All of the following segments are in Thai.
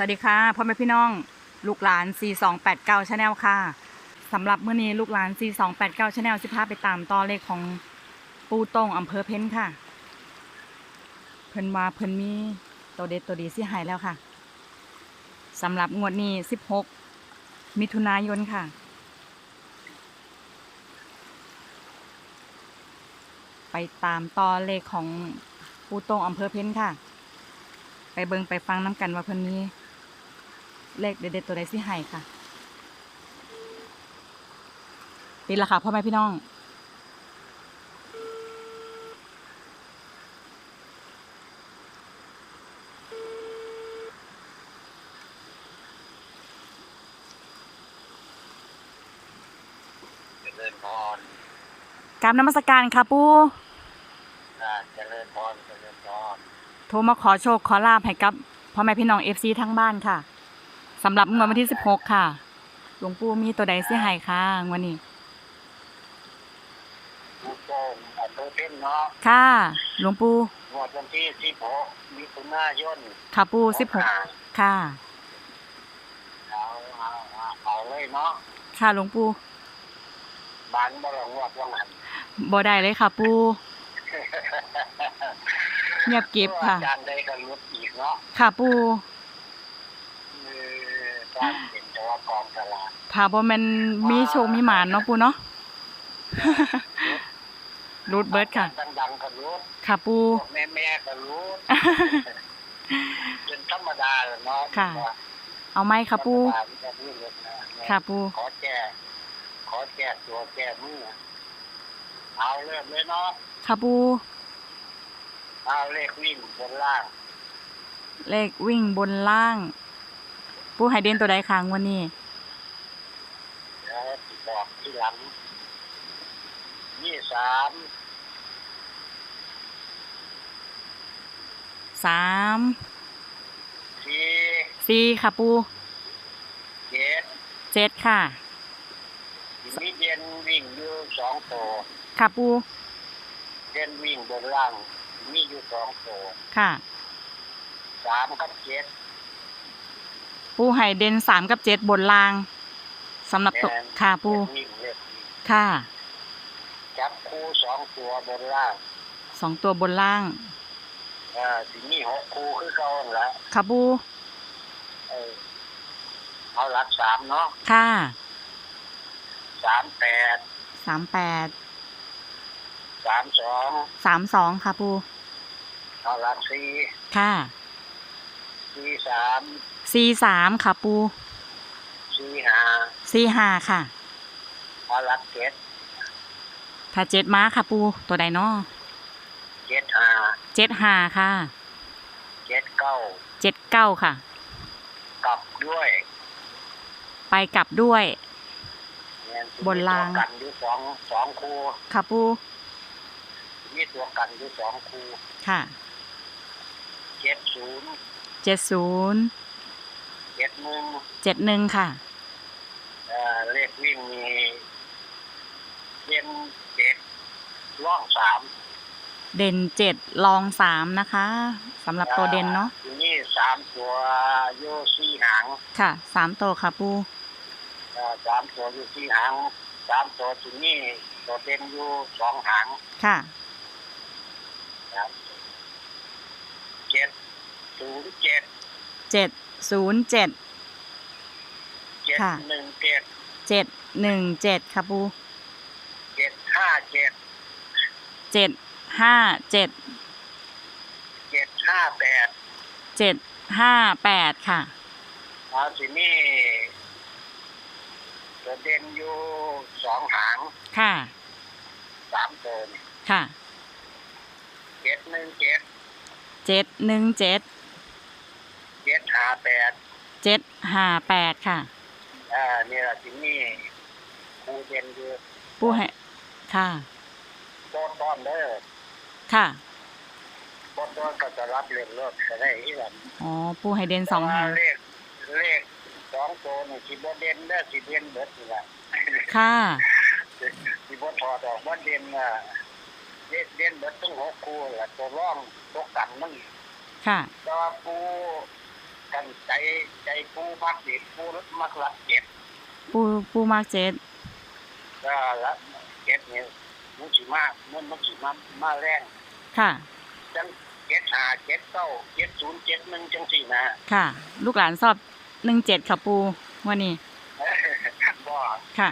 สวัสดีค่ะพ่อแม่พี่น้องลูกหลาน 4289 Channel ค่ะสำหรับเมื้อนี้ลูกหลาน 4289 Channel สิพาไปตามต่อเลขของปูตงอำเภอเพ้นค่ะ เพิ่นว่าเพิ่นมีตัวเด็ดตัวดีสิหายแล้วค่ะสำหรับงวดนี้ 16 มิถุนายนค่ะไปตามต่อเลขของปูตงอำเภอเพ้นค่ะ ไปเบิงไปฟังน้ำกันว่าเพิ่นมี เลขเด็ดๆตัวใดสิให้ค่ะปิดละค่ะพ่อแม่พี่น้อง เจริญพรกราบนมัสการค่ะปูอ่าเจริญพรเจริญพร โทรมาขอโชคขอลาบให้กับพ่อแม่พี่น้องเอฟซีทั้งบ้านค่ะ สำหรับงวดวันที่16ค่ะ หลวงปู่มีตัวใดสิให้ค่ะงวันนี้ผู้โป่งอำเภอเพ็ญเนาะค่ะ หลวงปู่งวดวันที่16มิถุนายนค่ะปู65 16ค่ะ เอาเอาเอาเอาเลยเนาะค่ะหลวงปู่บานบ่ลงวดว่างั้นบ่ได้เลยค่ะปูเงียบเก็บค่ะ อาจารย์ได้ก็ลดอีกเนาะค่ะปู ถ้าบ่แม่นมีโชคมีหมานเนาะปูเนาะรูดเบิร์ดค่ะ ดังๆก็ลดค่ะปูพวกแม่ๆก็ลดเป็นธรรมดาแหละเนาะค่ะ เอาไหมค่ะปูธรรมดาที่จะมีลดนะค่ะปู ขอแก้ขอแก้ตัวแก้มือเอาเริ่มเลยเนาะค่ะปู เอาเลขวิ่งบนล่างเลขวิ่งบนล่าง ปูไฮเดนตัวใดค้างวันนี้แล้วติดบอกที่หลังยี่สามสามสี่สี่ค่ะปูเจ็ดเจ็ดค่ะมีเด่นวิ่งอยู่สองตัวค่ะปูเด่นวิ่งบนล่างมีอยู่สองตัวค่ะสามกับเจ็ด ปูไฮเดนสามกับเจ็ดบนล่างสำหรับตัวค่ะปูเลขวิ่งเลขวิ่งค่ะจับคู่สองตัวบนล่างสองตัวบนล่างอ่าสิมีหกคู่คือเก่าหั่นละค่ะปูเออเอาหลักสามเนาะค่ะสามแปดสามแปดสามสองสามสองค่ะปูเอาหลักสี่ค่ะสี่สาม สี่สามค่ะปูสี่ห้าสี่ห้าค่ะเอาหลักเจ็ดถ้าเจ็ดม้าค่ะปูตัวใดเนาะเจ็ดห้าเจ็ดห้าค่ะเจ็ดเก้าเจ็ดเก้าค่ะ กลับด้วย ไปกลับด้วยเนี่ยบนรางมีตัวกันอยู่สองสองคู่ค่ะปูมีตัวกันอยู่สองคู่ค่ะเจ็ดศูนย์เจ็ดศูนย์ เจ็ดหนึ่งเจ็ดหนึ่งค่ะ เอ่อเลขวิ่งมีเย็นเจ็ดล่องสามเด่นเจ็ดลองสามนะคะสำหรับตัวเด่นเนาะทีนี้สามตัวโยซี่หางค่ะสามตัวค่ะปูเอ่อสามตัวอยู่ที่หางสามตัวที่นี่ตัวเต็มอยู่สองหางค่ะนะครับเจ็ดศูนย์เจ็ดเจ็ด ศูนย์เจ็ดเจ็ดค่ะหนึ่งเจ็ดเจ็ดหนึ่งเจ็ดค่ะปูเจ็ดห้าเจ็ดเจ็ดห้าเจ็ดเจ็ดห้าแปดเจ็ดห้าแปดค่ะเอาทีนี้ตัวเด่นอยู่สองหางค่ะสามตัวนี่ค่ะเจ็ดหนึ่งเจ็ดเจ็ดหนึ่งเจ็ดเจ็ด ห้าแปดเจ็ดห้าแปดค่ะ อ่านี่แหละทีนี้ครูเด่นอยู่ปูให้ค่ะโต้นต้อนเด้อค่ะโต้นต้อนก็จะรับเรื่องเลิกก็ได้ที่แบบอ๋อ ปูให้เด่นสองหางเลขเลขสองตัวนี่สิบเด่นได้อสิเด่นเบิดนี่แหละค่ะ สิบถอดออกว่าเด่นอะเด่นเด่นเบิดทั้งหกคู่แหละตัวร่องตัวกันมันค่ะก็ปู กันใจใจปูมักดีปูมักรักเจ็ดปูปูมากเจ็ดก็รักเจ็ดเนี่ยมันสิมากมันมันสิมามาแรงค่ะจังเจ็ดห้าเจ็ดเก้าเจ็ดศูนย์เจ็ดหนึ่งจังสี่นะค่ะ ลูกหลานสอบหนึ่งเจ็ดค่ะปูวันนี้บ่ค่ะ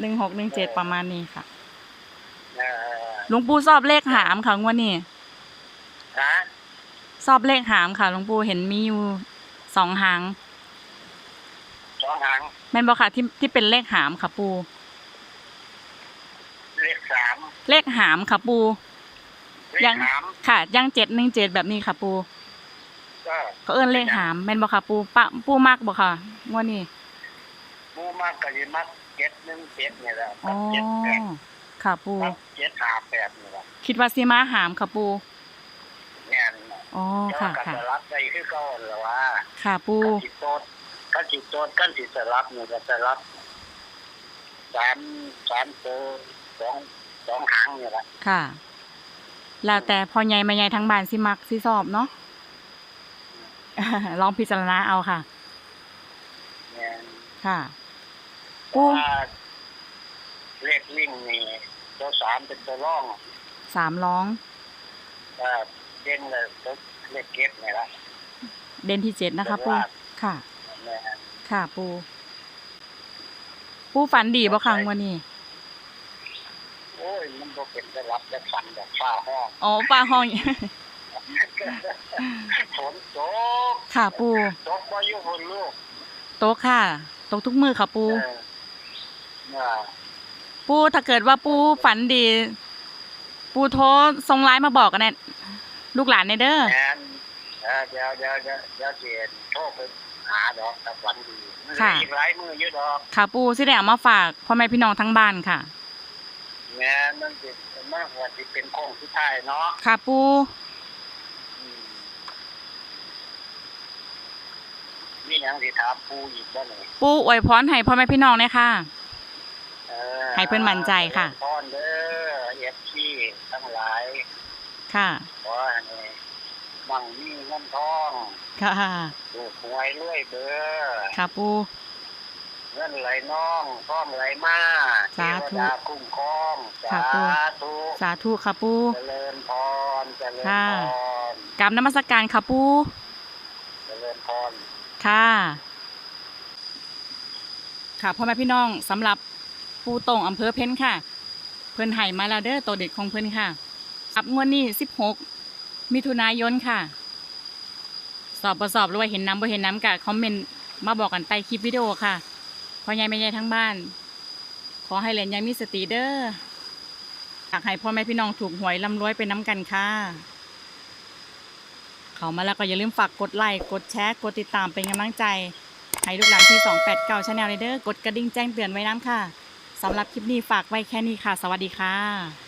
หนึ่งหกหนึ่งเจ็ดประมาณนี้ค่ะเออหลวงปู่สอบเลขหามค่ะงวันนี้ฮะสอบเลขหามค่ะหลวงปู่เห็นมีอยู่ สองหางสองหางแม่นบอกค่ะที่ที่เป็นเลขหามค่ะปู เลขสามเลขหามค่ะปู เลขยังสามค่ะยังเจ็ดหนึ่งเจ็ดแบบนี้ค่ะ ปูก็เขาเอิ้นเลขหามแม่นบอกค่ะ ปูปะปูมากบอกค่ะงวันนี้ปูมากก็สิมักเจ็ดหนึ่งเจ็ดนี่แหละอ๋อเจ็ดแปดค่ะปูเจ็ดห้าแปดนี่แหละคิดว่าซีมาหามค่ะปูแน่น อ๋อแล้วค่ะก็ค่ะจะรับได้คือเก่าหรือว่าค่ะปูกันจิตโตดกันจิตโตดกันจิตจะรับนี่ก็จะรับสามสามตัวสองสองหางนี่แหละค่ะ แล้วแต่พอใหญ่มาใหญ่ทั้งบ้านสิมักสิสอบเนาะ ลองพิจารณาเอาค่ะแน่นค่ะเพปูราะว่าเลขวิ่งนี่ตัวสามเป็นตัวร่องสามร้องก็ เด่นเลยตัวเลขเก็บนี่แหละเด่นที่เจ็ดนะคะปูค่ะ แม่นค่ะปู ปูฝันดีบ่ครั้งวันนี้ โอ้ยมันบ่เป็นได้รับได้ฟันแบบฟ้าห้องอ๋อปลาห้อง ฝนตกค่ะปู ตกบ่อยู่บนลูกโต๊ะค่ะ โต๊ะทุกมือค่ะปู เออเนี่ยปูถ้าเกิดว่าปูฝันดี ปูโทรส่งไลน์มาบอกกันเนี่ย ลูกหลานในเด้อแอนเออเดี๋ยวเดี๋ยวเดี๋ยวเดี๋ยวเสียนโทรไปหาดอกต่ฝันดีมันเหลืออีกหลายมืออยู่ดอกค่ะปูสิได้เอามาฝากพ่อแม่พี่น้องทั้งบ้านค่ะแม่มันสิมันว่าสิเป็นโค้งสุดท้ายเนาะค่ะปูมีหยังสิถามปูอีกบ่นี่ปูอวยพรให้พ่อแม่พี่น้องเลยค่ะให้เพิ่อนมั่นใจค่ะพรเด้อเอฟซีทั้งหลายค่ะ ขอให้มั่งมีเงินทองค่ะถูกหวยรวยเบ้อค่ะปูเงินไหลน้องท้องไหลมาสาธุเทวดาคุ้มครองสาค่ะปูธุสาธุค่ะปูเจริญพรเจริญค่ะพรกราบนมัสการค่ะปูเจริญพรค่ะค่ะพ่อแม่พี่น้องสำหรับปูตรงอำเภอเพ้นค่ะ เพิ่นไห่มาแล้วเด้อตัวเด็ดของเพิ่นค่ะอับงวดนี้16 มิถุนายนค่ะ สอบประสอบหรือว่าเห็นน้ำบ่เห็นน้ำกะคอมเมนต์มาบอกกันใต้คลิปวิดีโอค่ะพ่อใหญ่แม่ใหญ่ทั้งบ้าน ขอให้เหรียญยังมีสติเด้ออยากให้พ่อแม่พี่น้องถูกหวยร่ำรวยไปน้ำกันค่ะ เขามาแล้วก็อย่าลืมฝากกดไลค์กดแชร์กดติดตามเป็นกำลังใจ ให้ลูกหลานที่ 289ชาแนลเด้อกดกระดิ่งแจ้งเตือนไว้น้ำค่ะสำหรับคลิปนี้ฝากไว้แค่นี้ค่ะ สวัสดีค่ะ